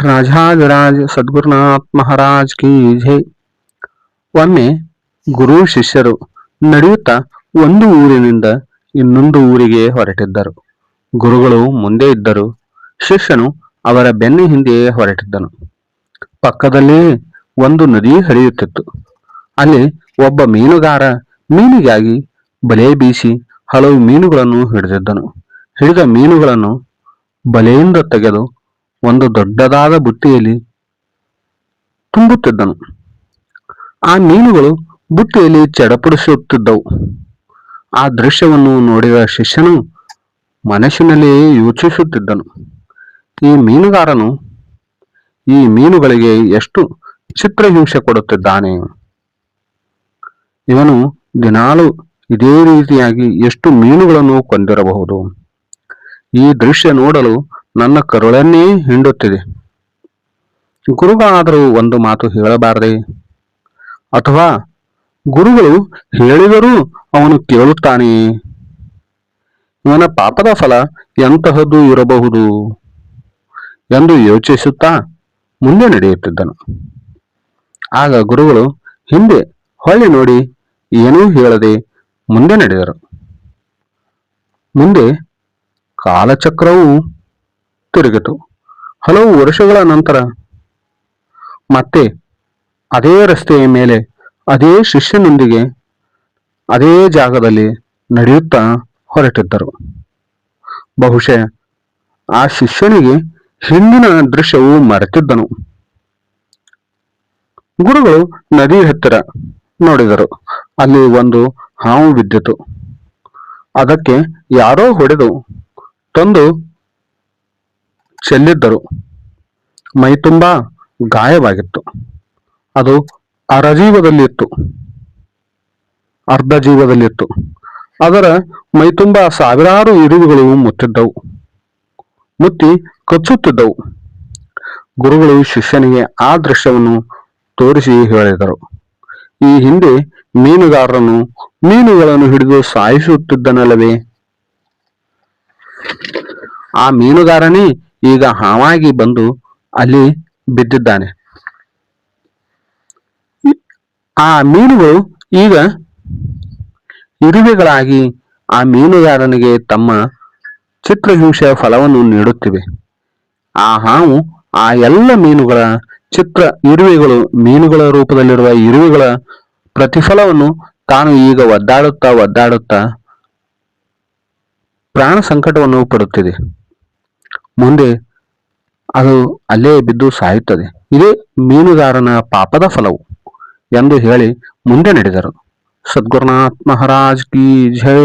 ರಾಜಾದಿರಾಜ್ ಸದ್ಗುರುನಾಥ್ ಮಹಾರಾಜ್ ಕಿ ಜೈ. ಒಮ್ಮೆ ಗುರು ಶಿಷ್ಯರು ನಡೆಯುತ್ತಾ ಒಂದು ಊರಿನಿಂದ ಇನ್ನೊಂದು ಊರಿಗೆ ಹೊರಟಿದ್ದರು. ಗುರುಗಳು ಮುಂದೆ ಇದ್ದರು. ಶಿಷ್ಯನು ಅವರ ಬೆನ್ನ ಹಿಂದೆ ಹೊರಟಿದ್ದನು. ಪಕ್ಕದಲ್ಲಿ ಒಂದು ನದಿ ಹರಿಯುತ್ತಿತ್ತು. ಅಲ್ಲಿ ಒಬ್ಬ ಮೀನುಗಾರ ಮೀನಿಗಾಗಿ ಬಲೆ ಬೀಸಿ ಹಲವು ಮೀನುಗಳನ್ನು ಹಿಡಿದಿದ್ದನು. ಹಿಡಿದ ಮೀನುಗಳನ್ನು ಬಲೆಯಿಂದ ತೆಗೆದು ಒಂದು ದೊಡ್ಡದಾದ ಬುಟ್ಟಿಯಲ್ಲಿ ತುಂಬುತ್ತಿದ್ದನು. ಆ ಮೀನುಗಳು ಬುಟ್ಟಿಯಲ್ಲಿ ಚಡಪಡಿಸುತ್ತಿದ್ದವು. ಆ ದೃಶ್ಯವನ್ನು ನೋಡಿದ ಶಿಷ್ಯನು ಮನಸ್ಸಿನಲ್ಲಿ ಯೋಚಿಸುತ್ತಿದ್ದನು. ಈ ಮೀನುಗಾರನು ಈ ಮೀನುಗಳಿಗೆ ಎಷ್ಟು ಚಿತ್ರಹಿಂಸೆ ಕೊಡುತ್ತಿದ್ದಾನೆ? ಇವನು ದಿನಾಲು ಇದೇ ರೀತಿಯಾಗಿ ಎಷ್ಟು ಮೀನುಗಳನ್ನು ಕೊಂದಿರಬಹುದು. ಈ ದೃಶ್ಯ ನೋಡಲು ನನ್ನ ಕರುಳನ್ನೇ ಹಿಂಡುತ್ತಿದೆ. ಗುರುಗಳಾದರೂ ಒಂದು ಮಾತು ಹೇಳಬಾರದೆ? ಅಥವಾ ಗುರುಗಳು ಹೇಳಿದರೂ ಅವನು ಕೇಳುತ್ತಾನೆ? ಇವನ ಪಾಪದ ಫಲ ಎಂತಹದ್ದು ಇರಬಹುದು? ಎಂದು ಯೋಚಿಸುತ್ತಾ ಮುಂದೆ ನಡೆಯುತ್ತಿದ್ದನು. ಆಗ ಗುರುಗಳು ಹಿಂದೆ ಹೊಳ್ಳಿ ನೋಡಿ ಏನೂ ಹೇಳದೆ ಮುಂದೆ ನಡೆದರು. ಮುಂದೆ ಕಾಲಚಕ್ರವು ತಿರುಗಿತು. ಹಲವು ವರ್ಷಗಳ ನಂತರ ಮತ್ತೆ ಅದೇ ರಸ್ತೆಯ ಮೇಲೆ ಅದೇ ಶಿಷ್ಯನೊಂದಿಗೆ ಅದೇ ಜಾಗದಲ್ಲಿ ನಡೆಯುತ್ತಾ ಹೊರಟಿದ್ದರು. ಬಹುಶಃ ಆ ಶಿಷ್ಯನಿಗೆ ಹಿಂದಿನ ದೃಶ್ಯವು ಮರೆತಿದ್ದನು. ಗುರುಗಳು ನದಿ ಹತ್ತಿರ ನೋಡಿದರು. ಅಲ್ಲಿ ಒಂದು ಹಾವು ಬಿದ್ದಿತು. ಅದಕ್ಕೆ ಯಾರೋ ಹೊಡೆದು ತಂದು ಚೆಲ್ಲಿದ್ದರು. ಮೈ ತುಂಬಾ ಗಾಯವಾಗಿತ್ತು. ಅದು ಅರಜೀವದಲ್ಲಿತ್ತು. ಅರ್ಧ ಜೀವದಲ್ಲಿತ್ತು. ಅದರ ಮೈ ತುಂಬಾ ಸಾವಿರಾರು ಇರುವುಗಳು ಮುತ್ತಿದ್ದವು. ಮುತ್ತಿ ಕಚ್ಚುತ್ತಿದ್ದವು. ಗುರುಗಳು ಶಿಷ್ಯನಿಗೆ ಆ ದೃಶ್ಯವನ್ನು ತೋರಿಸಿ ಹೇಳಿದರು. ಈ ಹಿಂದೆ ಮೀನುಗಾರರನ್ನು ಮೀನುಗಳನ್ನು ಹಿಡಿದು ಸಾಯಿಸುತ್ತಿದ್ದನಲ್ಲವೇ? ಆ ಮೀನುಗಾರನೇ ಈಗ ಹಾವಾಗಿ ಬಂದು ಅಲ್ಲಿ ಬಿದ್ದಿದ್ದಾನೆ. ಆ ಮೀನುಗಳು ಈಗ ಇರುವೆಗಳಾಗಿ ಆ ಮೀನುಗಾರನಿಗೆ ತಮ್ಮ ಚಿತ್ರಹಿಂಸೆಯ ಫಲವನ್ನು ನೀಡುತ್ತಿವೆ. ಆ ಹಾವು ಆ ಎಲ್ಲ ಮೀನುಗಳ ಚಿತ್ರ ಇರುವೆಗಳು ಮೀನುಗಳ ರೂಪದಲ್ಲಿರುವ ಇರುವೆಗಳ ಪ್ರತಿಫಲವನ್ನು ತಾನು ಈಗ ಒದ್ದಾಡುತ್ತಾ ಒದ್ದಾಡುತ್ತಾ ಪ್ರಾಣ ಸಂಕಟವನ್ನು ಪಡುತ್ತಿದೆ. ಮುಂದೆ ಅದು ಅಲ್ಲೇ ಬಿದ್ದು ಸಾಯುತ್ತದೆ. ಇದೇ ಮೀನುಗಾರನ ಪಾಪದ ಫಲವು ಎಂದು ಹೇಳಿ ಮುಂದೆ ನಡೆದರು. ಸದ್ಗುರುನಾಥ್ ಮಹಾರಾಜ್ ಕಿ ಜೈ.